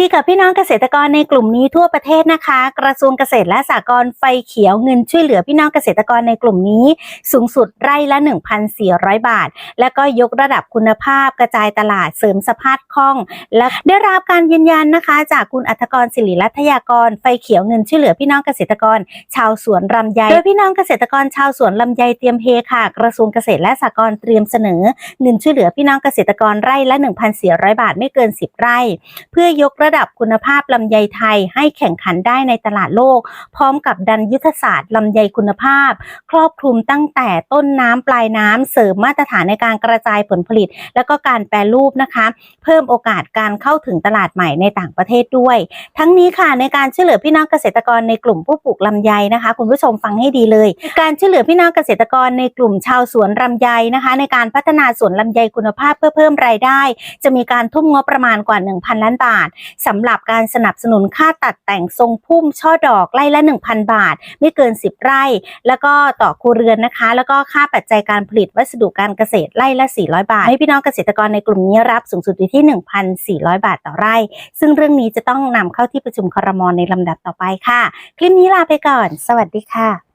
ดีกับพี่น้องเกษตรกรในกลุ่มนี้ทั่วประเทศนะคะ กระทรวงเกษตรและสหกรณ์ไฟเขียวเงินช่วยเหลือพี่น้องเกษตรกรในกลุ่มนี้ สูงสุดไร่ละ 1,400 บาท และก็ยกระดับคุณภาพกระจายตลาดเสริมสภาพคล่อง และได้รับการยืนยันนะคะ จากคุณอัธกรศิริรัตยากรไฟเขียวเงินช่วยเหลือพี่น้องเกษตรกร ชาวสวนลำไยโดยพี่น้องเกษตรกรชาวสวนลำไยเตรียมเฮค่ะ กระทรวงเกษตรและสหกรณ์เตรียมเสนอเงินช่วยเหลือพี่น้องเกษตรกรไร่ละ 1,400 บาทไม่เกิน 10 ไร่ เพื่อยกระดับคุณภาพลำไยไทยให้แข่งขันได้ในตลาดโลก พร้อมกับดันยุทธศาสตร์ลำไยคุณภาพ ครอบคลุมตั้งแต่ต้นน้ำปลายน้ำเสริมมาตรฐานในการกระจายผลผลิต แล้วก็การแปรรูปนะคะ เพิ่มโอกาสการเข้าถึงตลาดใหม่ในต่างประเทศด้วย ทั้งนี้ค่ะในการช่วยเหลือพี่น้องเกษตรกรในกลุ่มผู้ปลูกลำไยนะคะ คุณผู้ชมฟังให้ดีเลย การช่วยเหลือพี่น้องเกษตรกรในกลุ่มชาวสวนลำไยนะคะ ในการพัฒนาสวนลำไยคุณภาพเพื่อเพิ่มรายได้ จะมีการทุ่มงบประมาณกว่า 1,000 ล้านบาทสำหรับการสนับสนุนค่าตัดแต่งทรงพุ่มช่อดอกไร่ละ 1,000 บาท ไม่เกิน 10 ไร่ แล้วก็ต่อครัวเรือนนะคะ แล้วก็ค่าปัจจัยการผลิตวัสดุการเกษตรไร่ละ 400 บาท ให้พี่น้องเกษตรกรในกลุ่มนี้รับสูงสุดอยู่ที่ 1,400 บาทต่อไร่ ซึ่งเรื่องนี้จะต้องนำเข้าที่ประชุมครมในลำดับต่อไปค่ะ คลิปนี้ลาไปก่อน สวัสดีค่ะ